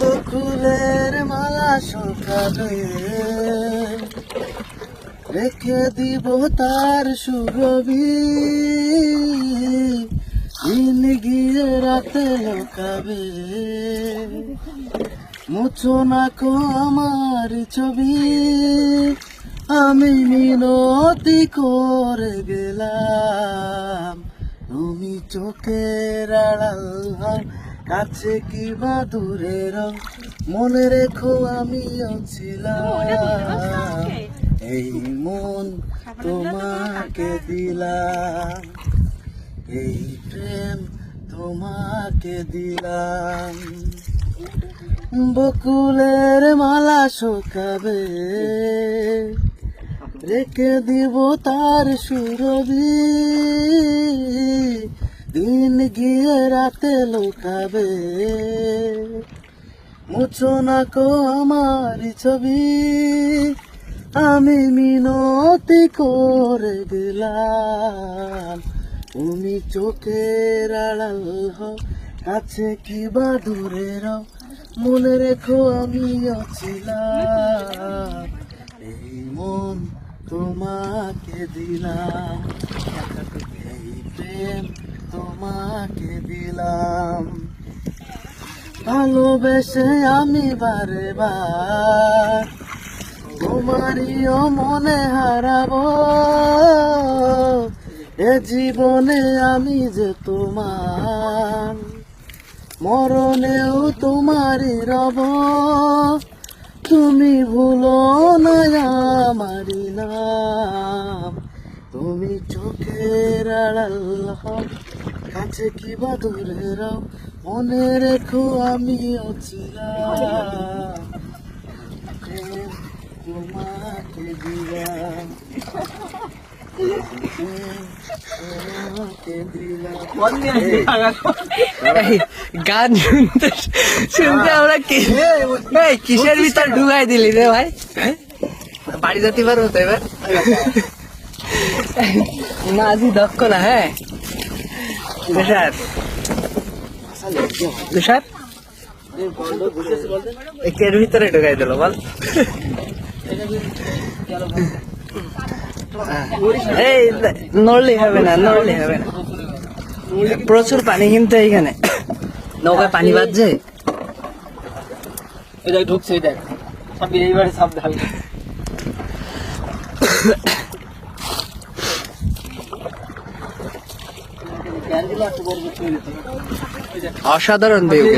বকুলের মালা শুকাবে রেখে দিব তার সুরবি দিন গিয়ে রাতে লোকাবে। মুছো না কো আমার ছবি। আমি মিনতি করে গেলাম। তুমি চোখের আড়াল কাছে কি বা দূরে রং। মনে রেখো আমিও ছিলাম এই মন তোমাকে দিলাম। এই প্রেম তোমাকে দিলাম। বকুলের মালা শুকাবে। রেখে দিব তার সুরবি। দিন গিয়ে রাতে লোকাবে। মুছো না কো আমার ছবি। আমি মিনতি করে দিলাম। তুমি চোখের আড়াল কাছে কি বা দূরে রও মনে রেখো আমিও ছিলাম এই মন তোমাকে দিলাম। এই প্রেম তোমাকে দিলাম। ভালোবেসে আমি বারে বার তোমারিও মনে হারাবো। এ জীবনে আমি যে তোমার, মরণেও তোমারই রব। তুমি ভুলো না আমারি নাম। তুমি চোখের আড়াল কাছে কি বা দূরে রও মনে রেখো ছিলাম তোমাকে দিলাম গান শুনতে শুনতে আমরা কিসের ভিতর ঢুকাই দিলি রে ভাই? হ্যাঁ? বাড়ি যেতে পারব তো এবার মাঝি দক্ষ না হ্যাঁ তুষার তুষার একের ভিতরে ঢুকাই দিল বল এই নড়লে হবে না নড়লে হবে না প্রচুর পানি কিন্তু এইখানে নৌকায় পানি বাজছে এটা ঢুকছে এটা সব এইবারে সাবধান অসাধারণ সাবধান